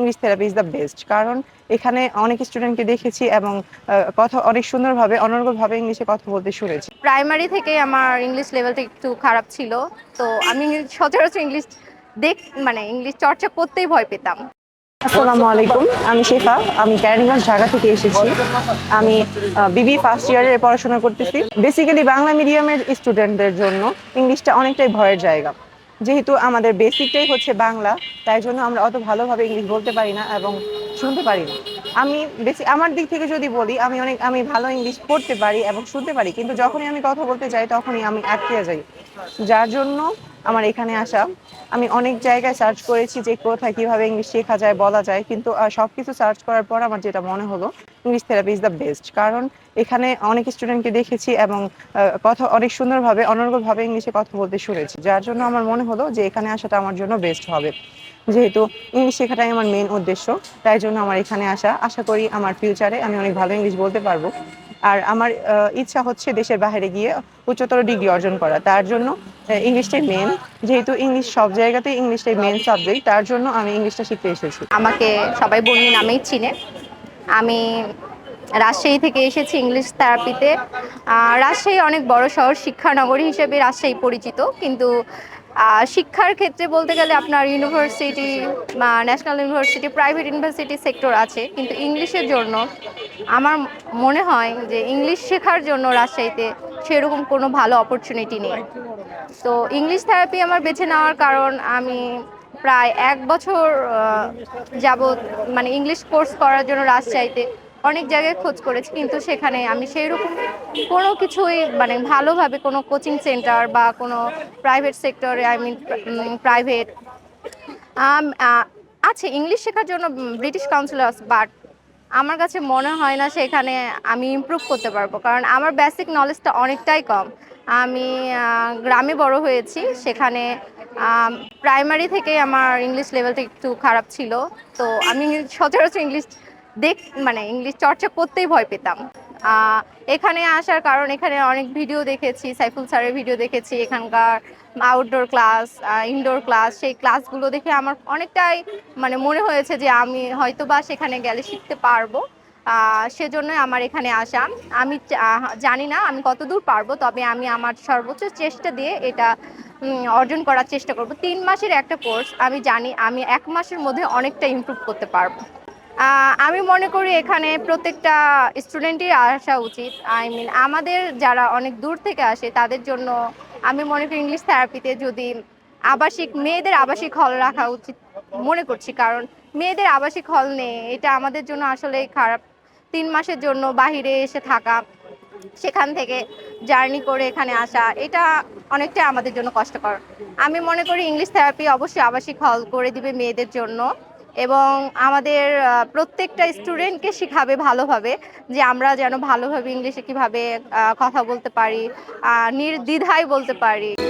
English therapy is the best কারণ এখানে অনেক স্টুডেন্টকে দেখেছি এবং কথা অনেক সুন্দরভাবে অনর্গলভাবে ইংলিশে কথা বলতে শুনেছি। প্রাইমারি থেকে আমার ইংলিশ লেভেলটা একটু খারাপ ছিল তো আমি সচরাচর ইংলিশ দেখ মানে ইংলিশ চর্চা করতেই ভয় পেতাম। আসসালামু আলাইকুম আমি শেফা আমি ক্যারিগঞ্জ ঢাকা থেকে এসেছি। আমি বিবি ফার্স্ট ইয়ারে পড়াশোনা করতেছি। বেসিক্যালি বাংলা মিডিয়ামের স্টুডেন্টদের জন্য ইংলিশটা অনেকটাই ভয়ের জায়গা। যেহেতু আমাদের বেসিকটাই হচ্ছে বাংলা, তাই জন্য আমরা অত ভালোভাবে ইংলিশ বলতে পারি না এবং শুনতে পারি না। আমি বেশি, আমার দিক থেকে যদি বলি, আমি অনেক, আমি ভালো ইংলিশ পড়তে পারি এবং শুনতে পারি, কিন্তু যখনই আমি কথা বলতে যাই, তখনই আমি আটকে যাই। যার জন্য আমার এখানে আসা। আমি অনেক জায়গায় সার্চ করেছি যে কোথায় কীভাবে ইংলিশ শেখা যায়, বলা যায়। কিন্তু সব কিছু সার্চ করার পর আমার যেটা মনে হলো English therapy is the best কারণ, এখানে অনেক স্টুডেন্টকে দেখেছি এবং কথা, অনেক সুন্দরভাবে, অনর্গলভাবে ইংলিশে কথা বলতে শুনেছি। যার জন্য আমার মনে হলো যে এখানে আসাটা আমার জন্য বেস্ট হবে। যেহেতু ইংলিশ শেখাটাই আমার মেন উদ্দেশ্য, তাই জন্য আমার এখানে আসা। আশা করি আমার ফিউচারে আমি অনেক ভালো ইংলিশ বলতে পারব। আর আমার ইচ্ছা হচ্ছে দেশের বাইরে গিয়ে উচ্চতর ডিগ্রি অর্জন করা। তার জন্য ইংলিশটাই মেন যেহেতু ইংলিশ সব জায়গাতেই ইংলিশটাই মেন সাবজেক্ট তার জন্য আমি ইংলিশটা শিখতে এসেছি। আমাকে সবাই বন্যি নামেই চিনে। আমি রাজশাহী থেকে এসেছি ইংলিশ থেরাপিতে রাজশাহী অনেক বড় শহর, শিক্ষানগরী হিসেবে রাজশাহী পরিচিত। কিন্তু শিক্ষার ক্ষেত্রে বলতে গেলে আপনার ইউনিভার্সিটি বা national university private university sector আছে, কিন্তু ইংলিশের জন্য আমার মনে হয় যে ইংলিশ শেখার জন্য রাজশাহীতে সেরকম কোনো ভালো অপরচুনিটি নেই। তো ইংলিশ থেরাপি আমার বেছে নেওয়ার কারণ আমি প্রায় এক বছর যাবৎ মানে ইংলিশ কোর্স করার জন্য রাজশাহীতে অনেক জায়গায় খোঁজ করেছি, কিন্তু সেখানে আমি সেই রকম কোনো কিছুই মানে ভালোভাবে কোনো কোচিং সেন্টার বা কোনো প্রাইভেট সেক্টরে আই মিন প্রাইভেট আছে ইংলিশ শেখার জন্য ব্রিটিশ কাউন্সিলার্স বাট আমার কাছে মনে হয় না সেখানে আমি ইমপ্রুভ করতে পারব, কারণ আমার বেসিক নলেজটা অনেকটাই কম। আমি গ্রামে বড় হয়েছি, সেখানে প্রাইমারি থেকে আমার ইংলিশ লেভেলটা একটু খারাপ ছিল, তো আমি সচরাচর ইংলিশ দেখ মানে ইংলিশ চর্চা করতেই ভয় পেতাম। এখানে আসার কারণ, এখানে অনেক ভিডিও দেখেছি, সাইফুল স্যারের ভিডিও দেখেছি, এখানকার আউটডোর ক্লাস ইনডোর ক্লাস সেই ক্লাসগুলো দেখে আমার অনেকটাই মানে মনে হয়েছে যে আমি হয়তো বা সেখানে গেলে শিখতে পারব। সেজন্যই আমার এখানে আসা। আমি জানি না আমি কতদূর পারব, তবে আমি আমার সর্বোচ্চ চেষ্টা দিয়ে এটা অর্জন করার চেষ্টা করব। তিন মাসের একটা কোর্স আমি জানি আমি এক মাসের মধ্যে অনেকটা ইমপ্রুভ করতে পারব। আমি মনে করি এখানে প্রত্যেকটা স্টুডেন্টই আসা উচিত। আই মিন আমাদের যারা অনেক দূর থেকে আসে, তাদের জন্য আমি মনে করি ইংলিশ থেরাপিতে যদি আবাসিক, মেয়েদের আবাসিক হল রাখা উচিত মনে করছি। কারণ মেয়েদের আবাসিক হল নেই, এটা আমাদের জন্য আসলে খারাপ। তিন মাসের জন্য বাহিরে এসে থাকা, সেখান থেকে জার্নি করে এখানে আসা, এটা অনেকটা আমাদের জন্য কষ্টকর। আমি মনে করি ইংলিশ থেরাপি অবশ্যই আবাসিক হল করে দিবে মেয়েদের জন্য। এবং আমাদের প্রত্যেকটা স্টুডেন্টকে শেখাবে ভালোভাবে যে আমরা যেন ভালোভাবে ইংলিশে কীভাবে কথা বলতে পারি নির্দ্বিধায় বলতে পারি।